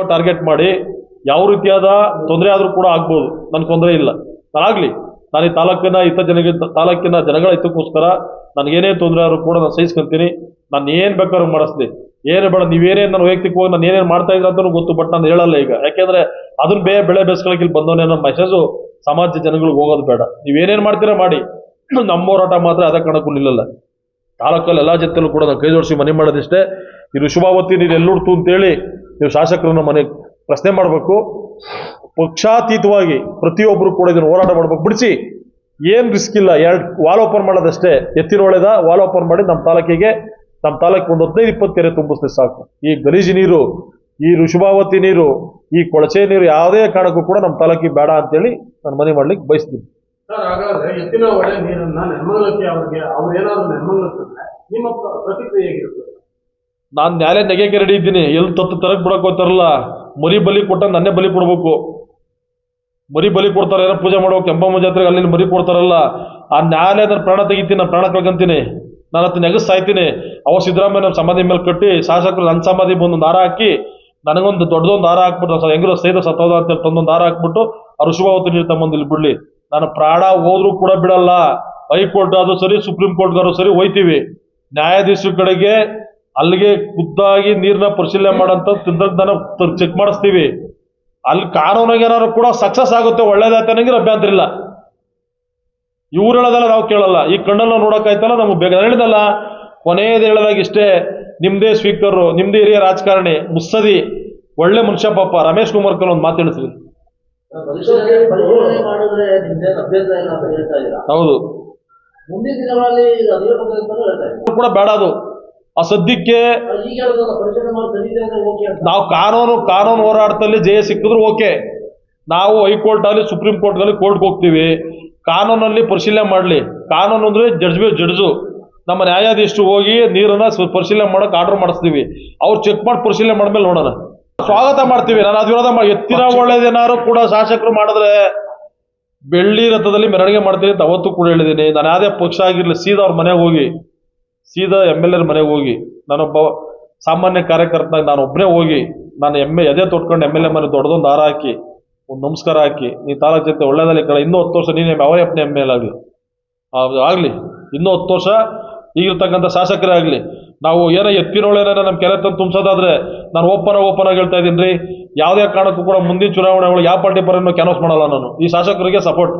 Target ಮಾಡಿ ಯಾವ ರೀತಿಯಾದ ತೊಂದರೆ ಆದರೂ ಕೂಡ ಆಗ್ಬೋದು. ನನ್ಗೆ ತೊಂದರೆ ಇಲ್ಲ. ಆಗಲಿ ನಾನು ಈ ತಾಲೂಕಿನ ಹಿತ ಜನಗೆ, ತಾಲೂಕಿನ ಜನಗಳ ಹಿತಕ್ಕೋಸ್ಕರ ನನಗೇನೇ ತೊಂದರೆ ಆದರೂ ಕೂಡ ನಾನು ಸಹಿಸ್ಕೊಂತೀನಿ. ನಾನು ಏನು ಬೇಕಾದ್ರೂ ಮಾಡಿಸ್ತೀನಿ ಏನು ಬೇಡ ನೀವೇನೇ ನಾನು ವೈಯಕ್ತಿಕವಾಗಿ ನಾನು ಏನೇನು ಮಾಡ್ತಾ ಇದ್ರೆ ಅಂತಲೂ ಗೊತ್ತು, ಬಟ್ ನಾನು ಹೇಳಲ್ಲ ಈಗ. ಯಾಕೆಂದ್ರೆ ಅದನ್ನ ಬೇ, ಬೆಳೆ ಬೆಳೆಸ್ಕೊಳಕ್ಕೆ ಇಲ್ಲಿ ಬಂದವನೇ ಅನ್ನೋ ಮೆಸೇಜು ಸಮಾಜ ಜನಗಳಿಗೆ ಹೋಗೋದು ಬೇಡ. ನೀವೇನೇನು ಮಾಡ್ತೀರಾ ಮಾಡಿ. ನಮ್ಮ ಹೋರಾಟ ಮಾತ್ರ ಅದೇ ಕಾರಣಕ್ಕೂ ನಿಲ್ಲಲ್ಲ. ತಾಲೂಕಲ್ಲಿ ಎಲ್ಲ ಜೊತೆಲೂ ಕೂಡ ನಾನು ಕೈ ಜೋಡಿಸಿ ಮನೆ ಮಾಡೋದಿಷ್ಟೇ. ಇದು ಶುಭಾವತಿ, ನೀನು ಎಲ್ಲುಡ್ತು ಅಂತೇಳಿ ನೀವು ಶಾಸಕರನ್ನ ಮನೆ ಪ್ರಶ್ನೆ ಮಾಡಬೇಕು. ಪಕ್ಷಾತೀತವಾಗಿ ಪ್ರತಿಯೊಬ್ಬರು ಕೂಡ ಇದನ್ನು ಹೋರಾಟ ಮಾಡ್ಬೇಕು. ಬಿಡಿಸಿ, ಏನು ರಿಸ್ಕ್ ಇಲ್ಲ. ಎರಡು ವಾಲ್ ಓಪನ್ ಮಾಡೋದಷ್ಟೇ. ಎತ್ತಿನ ಒಳ್ಳೆದ ವಾಲ್ ಓಪನ್ ಮಾಡಿ ನಮ್ಮ ತಾಲೂಕಿಗೆ, ನಮ್ಮ ತಾಲೂಕು ಒಂದು ಹದಿನೈದು, ಇಪ್ಪತ್ತು ಕೆರೆ ತುಂಬಿಸ್ತೆ ಸಾಕು. ಈ ಗಲೀಜು ನೀರು, ಈ ಋಷಭಾವತಿ ನೀರು, ಈ ಕೊಳಚೆ ನೀರು ಯಾವುದೇ ಕಾರಣಕ್ಕೂ ಕೂಡ ನಮ್ಮ ತಾಲೂಕಿಗೆ ಬೇಡ ಅಂತೇಳಿ ನಾನು ಮನೆ ಮಾಡ್ಲಿಕ್ಕೆ ಬಯಸ್ತೀನಿ. ಎತ್ತಿನ ಒಳ್ಳೆ ನೀರನ್ನ ಅವ್ರಿಗೆ ಅವ್ರೇನಾದ್ರು ನಿಮ್ಮ ಪ್ರತಿಕ್ರಿಯೆ ನಾನು ನ್ಯಾಯಾಲಯ ನೆಗೆಗೆ ರೆಡಿ ಇದ್ದೀನಿ. ಎಲ್ಲಿ ತತ್ತು ತರಕ್ ಬಿಡಕ್ ಹೋಗ್ತಾರಲ್ಲ ಮರಿ ಬಲಿ ಕೊಟ್ಟ ನನ್ನೇ ಬಲಿ ಕೊಡ್ಬೇಕು. ಮರಿ ಬಲಿ ಕೊಡ್ತಾರೆ, ಏನೋ ಪೂಜೆ ಮಾಡೋ ಕೆಂಪಮ್ಮ ಜಾತ್ರೆಗೆ ಅಲ್ಲಿ ಮರಿ ಕೊಡ್ತಾರಲ್ಲ. ಆ ನ್ಯಾಯಾಲಯ ನಾನು ಪ್ರಾಣ ತೆಗಿತೀನಿ ನಾನು ಪ್ರಾಣ ಕಳ್ಕೊಂತೀನಿ. ನಾನು ಅದನ್ನ ನೆಗಸ್ ಸಾಯ್ತೀನಿ. ಅವ ಸಿದ್ದರಾಮಯ್ಯ ನಮ್ಮ ಸಮಾಧಿ ಮೇಲೆ ಕಟ್ಟಿ ಶಾಸಕರು ನನ್ನ ಸಮಾಧಿ ಬಂದು ದಾರ ಹಾಕಿ ನನಗೊಂದು ದೊಡ್ಡದೊಂದು ದಾರ ಹಾಕ್ಬಿಟ್ಟು ಹೆಂಗಿರೋ ಸೈದ ಸತ್ತೋದ ಅಂತೇಳಿ ತಂದೊಂದು ದಾರ ಹಾಕ್ಬಿಟ್ಟು ಆ ಶುಭಾವತಿ ನೀರು ತಮ್ಮೊಂದು ಇಲ್ಲಿ ಬಿಡ್ಲಿ. ನಾನು ಪ್ರಾಣ ಹೋದ್ರೂ ಕೂಡ ಬಿಡಲ್ಲ. ಹೈಕೋರ್ಟ್ ಆದ್ರೂ ಸರಿ, ಸುಪ್ರೀಂ ಕೋರ್ಟ್ಗಾದ್ರು ಸರಿ ಹೋಯ್ತೀವಿ. ನ್ಯಾಯಾಧೀಶರ ಕಡೆಗೆ ಅಲ್ಲಿಗೆ ಖುದ್ದಾಗಿ ನೀರನ್ನ ಪರಿಶೀಲನೆ ಮಾಡಂತ ತಂತ್ರಜ್ಞಾನ ಚೆಕ್ ಮಾಡಿಸ್ತೀವಿ. ಅಲ್ಲಿ ಕಾನೂನಾಗ ಏನಾದ್ರು ಕೂಡ ಸಕ್ಸಸ್ ಆಗುತ್ತೆ ಒಳ್ಳೇದಾಯ್ತು ಅನ್ನಂಗಿರೋ ಅಭ್ಯಂತರ ಇಲ್ಲ. ಇವ್ರು ಹೇಳೋದಲ್ಲ ನಾವು ಕೇಳಲ್ಲ. ಈ ಕಣ್ಣಲ್ಲ ನೋಡೋಕ್ಕಾಯ್ತಲ್ಲ ನಮ್ಗೆ ಬೇಗ ಹೇಳಿದಲ್ಲ ಕೊನೆಯದು ಹೇಳದಾಗ ಇಷ್ಟೇ ನಿಮ್ದೇ ಸ್ಪೀಕರು ನಿಮ್ದೇ ಹಿರಿಯ ರಾಜಕಾರಣಿ ಮುಸ್ಸದಿ ಒಳ್ಳೆ ಮನುಷ್ಯ ಪಾಪ ರಮೇಶ್ ಕುಮಾರ್ ಕಲ್ ಒಂದು ಮಾತು ಇದ್ದೀರಾ? ಹೌದು. ಕೂಡ ಬೇಡ ಅದು. ಆ ಸದ್ಯಕ್ಕೆ ನಾವು ಕಾನೂನು ಕಾನೂನು ಹೋರಾಟದಲ್ಲಿ ಜಯ ಸಿಕ್ಕಿದ್ರು ಓಕೆ. ನಾವು ಹೈಕೋರ್ಟ್ ಆಗಲಿ ಸುಪ್ರೀಂ ಕೋರ್ಟ್ ಆಗಲಿ ಕೋರ್ಟ್ಗೆ ಹೋಗ್ತೀವಿ. ಕಾನೂನಲ್ಲಿ ಪರಿಶೀಲನೆ ಮಾಡಲಿ. ಕಾನೂನು ಅಂದ್ರೆ ಜಡ್ಜ್ ಜಡ್ಜು. ನಮ್ಮ ನ್ಯಾಯಾಧೀಶರು ಹೋಗಿ ನೀರನ್ನ ಪರಿಶೀಲನೆ ಮಾಡಕ್ ಆರ್ಡರ್ ಮಾಡಿಸ್ತೀವಿ. ಅವ್ರು ಚೆಕ್ ಮಾಡಿ ಪರಿಶೀಲನೆ ಮಾಡಿದ್ಮೇಲೆ ನೋಡೋಣ. ಸ್ವಾಗತ ಮಾಡ್ತೀವಿ. ನಾನು ಅದು ವಿರೋಧ ಎತ್ತಿನ ಒಳ್ಳೇದೇನಾದ್ರು ಕೂಡ ಶಾಸಕರು ಮಾಡಿದ್ರೆ ಬೆಳ್ಳಿ ರಥದಲ್ಲಿ ಮೆರವಣಿಗೆ ಮಾಡ್ತೀನಿ ಅಂತ ಅವತ್ತು ಕೂಡ ಹೇಳಿದ್ದೀನಿ. ನಾನು ಯಾವುದೇ ಪಕ್ಷ ಆಗಿರಲಿ ಸೀದಾ ಅವ್ರ ಮನೆಗೆ ಹೋಗಿ ಸೀದಾ ಎಂ ಎಲ್ ಎರ್ ಮನೆಗೆ ಹೋಗಿ, ನಾನೊಬ್ಬ ಸಾಮಾನ್ಯ ಕಾರ್ಯಕರ್ತನಾಗಿ ನಾನು ಒಬ್ಬನೇ ಹೋಗಿ, ನಾನು ಎಮ್ಮೆ ಎದೆ ತೊಟ್ಕೊಂಡು ಎಂ ಎಲ್ ಎ ಮನೆ ದೊಡ್ಡದೊಂದು ಹಾರ ಹಾಕಿ, ಒಂದು ನಮಸ್ಕಾರ ಹಾಕಿ, ನೀ ತಾಲೂಕು ಜೊತೆ ಒಳ್ಳೇದಲ್ಲಿ ಕಳ ಇನ್ನೂ ಹತ್ತು ವರ್ಷ ನೀನೇ ಅಪ್ಪನೇ ಎಂ ಎಲ್ ಆಗಲಿ. ಆಗಲಿ, ಇನ್ನೂ ಹತ್ತು ವರ್ಷ ಈಗಿರ್ತಕ್ಕಂಥ ಶಾಸಕರೇ ಆಗಲಿ. ನಾವು ಏನೋ ಎತ್ತಿರೋಳೇನ ನಮ್ಮ ಕೆರೆ ತಂದು ತುಂಬಿಸೋದಾದ್ರೆ ನಾನು ಓಪನ್ ಓಪನ್ ಆಗಿ ಹೇಳ್ತಾ ಇದ್ದೀನಿ ರೀ. ಯಾವುದೇ ಕಾರಣಕ್ಕೂ ಕೂಡ ಮುಂದಿನ ಚುನಾವಣೆಗಳು ಯಾವ ಪಾರ್ಟಿ ಪರನ್ನು ಕ್ಯಾನ್ವಸ್ ಮಾಡಲ್ಲ ನಾನು. ಈ ಶಾಸಕರಿಗೆ ಸಪೋರ್ಟ್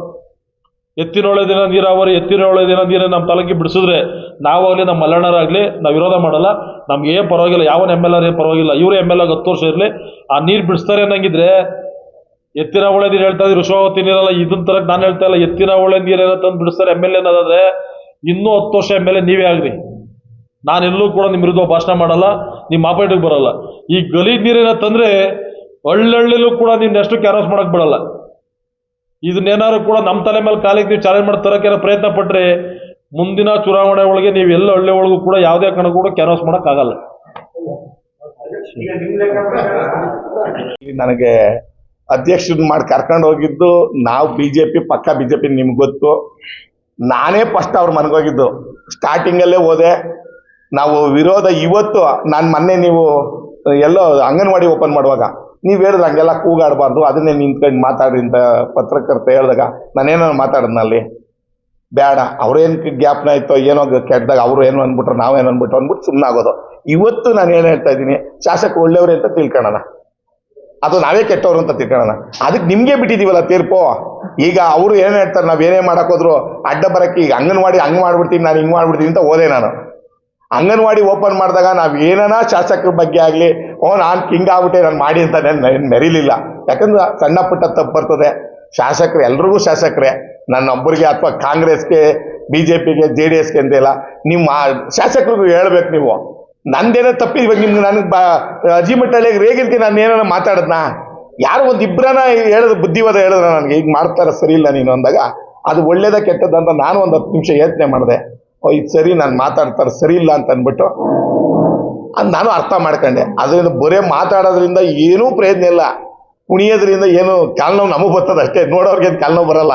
ಎತ್ತಿನೊಳೆ ದಿನ ನೀರಾವರಿ ಎತ್ತಿನೊಳೆ ದಿನ ನೀರ ನಮ್ಮ ತಾಲೂಕಿಗೆ ಬಿಡಿಸಿದ್ರೆ ನಾವಾಗಲಿ ನಮ್ಮ ಮಲ್ಲಣ್ಣರಾಗಲಿ ನಾವು ವಿರೋಧ ಮಾಡಲ್ಲ. ನಮ್ಗೆ ಏನು ಪರವಾಗಿಲ್ಲ ಯಾವ ಎಂ ಎಲ್ ಆರ್ ಪರವಾಗಿಲ್ಲ. ಇವರು ಎಂ ಎಲ್ ಆಗಿ ಹತ್ತು ವರ್ಷ ಇರಲಿ. ಆ ನೀರು ಬಿಡಿಸ್ತಾರೆ ಅನ್ನಂಗಿದ್ರೆ ಎತ್ತಿನ ಒಳ್ಳೆ ನೀರು ಹೇಳ್ತಾ ಇದ್ರು ಋಷಭಾವತಿ ನೀರಲ್ಲ ಇದನ್ನ ತರಕ್ಕೆ ನಾನು ಹೇಳ್ತಾ ಇಲ್ಲ. ಎತ್ತಿನ ಒಳ್ಳೆ ನೀರೇನೋ ತಂದು ಬಿಡಿಸ್ತಾರೆ ಎಂ ಎಲ್ ಎನಾದ್ರೆ ಇನ್ನೂ ಹತ್ತು ವರ್ಷ ಎಂ ಎಲ್ ಎ ನೀವೇ ಆಗ್ರಿ. ನಾನೆಲ್ಲೂ ಕೂಡ ನಿಮ್ಮ ವಿರುದ್ಧ ಭಾಷಣ ಮಾಡಲ್ಲ ನಿಮ್ಮ ಆಪರೇಟಿಗೆ ಬರಲ್ಲ. ಈ ಗಲೀಜ್ ನೀರೇನ ತಂದ್ರೆ ಹಳ್ಳಹಳ್ಳಿಲೂ ಕೂಡ ನಿನ್ನೆಷ್ಟು ಕ್ಯಾರಸ್ ಕ್ಯಾನ್ವಸ್ ಮಾಡಕ್ ಬಿಡಲ್ಲ ಇದನ್ನೇನಾದ್ರು ಕೂಡ ನಮ್ಮ ತಲೆ ಮೇಲೆ ಕಾಲಿಗೆ ನೀವು ಚಾಲೆಂಜ್ ಮಾಡಿ ತರೋಕೆ ಪ್ರಯತ್ನ ಪಟ್ಟರೆ ಮುಂದಿನ ಚುನಾವಣೆ ಒಳಗೆ ನೀವು ಎಲ್ಲ ಹಳ್ಳಿ ಒಳಗೂ ಕೂಡ ಯಾವುದೇ ಕಣ ಕೂಡ ಕ್ಯಾನ್ವಾಸ್ ಮಾಡೋಕ್ಕಾಗಲ್ಲ ನನಗೆ ಅಧ್ಯಕ್ಷರನ್ನ ಮಾಡಿ ಕರ್ಕೊಂಡು ಹೋಗಿದ್ದು ನಾವು ಬಿಜೆಪಿ, ಪಕ್ಕ ಬಿಜೆಪಿ ನಿಮ್ಗೆ ಗೊತ್ತು. ನಾನೇ ಫಸ್ಟ್ ಅವ್ರ ಮನೆಗೆ ಹೋಗಿದ್ದು. ಸ್ಟಾರ್ಟಿಂಗಲ್ಲೇ ಹೋದೆ. ನಾವು ವಿರೋಧ ಇವತ್ತು, ನಾನು ಮೊನ್ನೆ ನೀವು ಎಲ್ಲೋ ಅಂಗನವಾಡಿ ಓಪನ್ ಮಾಡುವಾಗ ನೀವು ಹೇಳಿದ್ರೆ ಹಂಗೆಲ್ಲ ಕೂಗಾಡಬಾರ್ದು, ಅದನ್ನೇ ನಿಂತ್ಕೊಂಡು ಮಾತಾಡ್ರಿ ಅಂತ ಪತ್ರಕರ್ತ ಹೇಳಿದಾಗ ನಾನೇನೋ ಮಾತಾಡಿದ್ನಲ್ಲಿ ಬೇಡ ಅವ್ರೇನು ಗ್ಯಾಪ್ನ ಆಯ್ತೋ ಏನೋ ಕೆಟ್ಟದಾಗ ಅವರು ಏನು ಅಂದ್ಬಿಟ್ರು ನಾವೇನು ಅಂದ್ಬಿಟ್ಟು ಅಂದ್ಬಿಟ್ಟು ಸುಮ್ಮನೆ ಆಗೋದು ಇವತ್ತು ನಾನು ಏನು ಹೇಳ್ತಾ ಇದ್ದೀನಿ, ಶಾಸಕ ಒಳ್ಳೆಯವ್ರೆ ಅಂತ ತಿಳ್ಕೊಳ್ಳೋಣ ಅದು ನಾವೇ ಕೆಟ್ಟವ್ರು ಅಂತ ತಿಳ್ಕೊಳ್ಳೋಣ ಅದಕ್ಕೆ ನಿಮಗೆ ಬಿಟ್ಟಿದೀವಲ್ಲ ತೀರ್ಪು. ಈಗ ಅವರು ಏನು ಹೇಳ್ತಾರೆ, ನಾವು ಏನೇ ಮಾಡಕ್ ಹೋದ್ರು ಅಡ್ಡ ಬರಕ್ಕೆ ಈಗ ಅಂಗನವಾಡಿ ಹಂಗೆ ಮಾಡ್ಬಿಡ್ತೀನಿ, ನಾನು ಹಿಂಗೆ ಮಾಡ್ಬಿಡ್ತೀನಿ ಅಂತ ಹೋದೆ ನಾನು. ಅಂಗನವಾಡಿ ಓಪನ್ ಮಾಡಿದಾಗ ನಾವು ಏನನ ಶಾಸಕರ ಬಗ್ಗೆ ಆಗಲಿ, ಓ, ನಾನು ಕಿಂಗ್ ಆಗ್ಬಿಟ್ಟೆ, ನಾನು ಮಾಡಿ ಅಂತ ನಾನು ಮೆರಿಲಿಲ್ಲ. ಯಾಕಂದ್ರೆ ಸಣ್ಣ ಪುಟ್ಟ ತಪ್ಪು ಬರ್ತದೆ. ಶಾಸಕರು ಎಲ್ರಿಗೂ ಶಾಸಕರೇ. ನನ್ನ ಒಬ್ಬರಿಗೆ ಅಥವಾ ಕಾಂಗ್ರೆಸ್ಗೆ ಬಿ ಜೆ ಡಿ ಎಸ್ಗೆ ಅಂತಿಲ್ಲ ನಿಮ್ಮ ಶಾಸಕರಿಗೂ ಹೇಳ್ಬೇಕು ನೀವು. ನಂದೇನೋ ತಪ್ಪಿದ ಇವಾಗ ನಿಮ್ಗೆ ನನಗೆ ಬಾ ಅಜಿಮಟ್ಟಲ್ಲಿ ರೇಗಿರ್ತೀನಿ ನಾನು ಏನಾರ ಮಾತಾಡದ್ನಾ? ಯಾರು ಒಂದು ಇಬ್ಬರನ್ನ ಹೇಳಿದ್ರು ಬುದ್ಧಿವಾದ ಹೇಳಿದ್ರು ನನಗೆ, ಈಗ ಮಾಡ್ತಾರ ಸರಿ ಇಲ್ಲ ನೀನು ಅಂದಾಗ, ಅದು ಒಳ್ಳೇದ ಕೆಟ್ಟದ್ದು ಅಂತ ನಾನು ಒಂದು ಹತ್ತು ನಿಮಿಷ ಯೋಚನೆ ಮಾಡಿದೆ. ಇದು ಸರಿ, ನಾನು ಮಾತಾಡ್ತಾರೆ, ಸರಿ ಇಲ್ಲ ಅಂತ ಅಂದ್ಬಿಟ್ಟು ಅದ್ ನಾನು ಅರ್ಥ ಮಾಡ್ಕೊಂಡೆ. ಅದರಿಂದ ಬರೇ ಮಾತಾಡೋದ್ರಿಂದ ಏನೂ ಪ್ರಯತ್ನ ಇಲ್ಲ. ಕುಣಿಯೋದ್ರಿಂದ ಏನು ಕಾಲ್ನೋವು ನಮಗೆ ಬರ್ತದೆ ಅಷ್ಟೇ. ನೋಡೋರ್ಗೇನು ಕಾಲ್ನೋವು ಬರಲ್ಲ.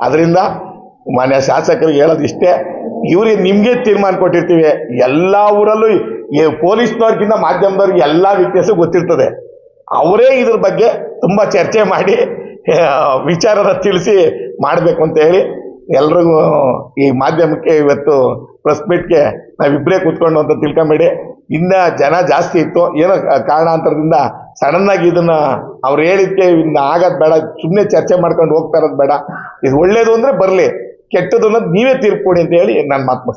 ಅದರಿಂದ ಮಾನ್ಯ ಶಾಸಕರಿಗೆ ಹೇಳೋದು ಇಷ್ಟೇ. ಇವ್ರಿಗೆ ನಿಮಗೆ ತೀರ್ಮಾನ ಕೊಟ್ಟಿರ್ತೀವಿ. ಎಲ್ಲ ಊರಲ್ಲೂ ಏ ಪೊಲೀಸ್ನವ್ರಿಗಿಂತ ಮಾಧ್ಯಮದವ್ರಿಗೆ ಎಲ್ಲ ವ್ಯತ್ಯಾಸ ಗೊತ್ತಿರ್ತದೆ. ಅವರೇ ಇದ್ರ ಬಗ್ಗೆ ತುಂಬ ಚರ್ಚೆ ಮಾಡಿ ವಿಚಾರದ ತಿಳಿಸಿ ಮಾಡಬೇಕು ಅಂತ ಹೇಳಿ ಎಲ್ರಿಗೂ ಈ ಮಾಧ್ಯಮಕ್ಕೆ ಇವತ್ತು ಪ್ರೆಸ್ ಮೀಟ್ಗೆ ನಾವಿಬ್ಬರೇ ಕೂತ್ಕೊಂಡು ಅಂತ ತಿಳ್ಕೊಂಬೇಡಿ. ಇನ್ನ ಜನ ಜಾಸ್ತಿ ಇತ್ತು. ಏನೋ ಕಾರಣಾಂತರದಿಂದ ಸಡನ್ ಆಗಿ ಇದನ್ನ ಅವ್ರು ಹೇಳಿದ್ಕೆ ಇನ್ನು ಆಗೋದು ಬೇಡ. ಸುಮ್ಮನೆ ಚರ್ಚೆ ಮಾಡ್ಕೊಂಡು ಹೋಗ್ತಾ ಇರೋದು ಬೇಡ. ಇದು ಒಳ್ಳೇದು ಅಂದ್ರೆ ಬರಲಿ. ಅನ್ನೋದು ನೀವೇ ತೀರ್ಪು ಕೊಡಿ ಅಂತ ಹೇಳಿ ನಾನು ಮಾತು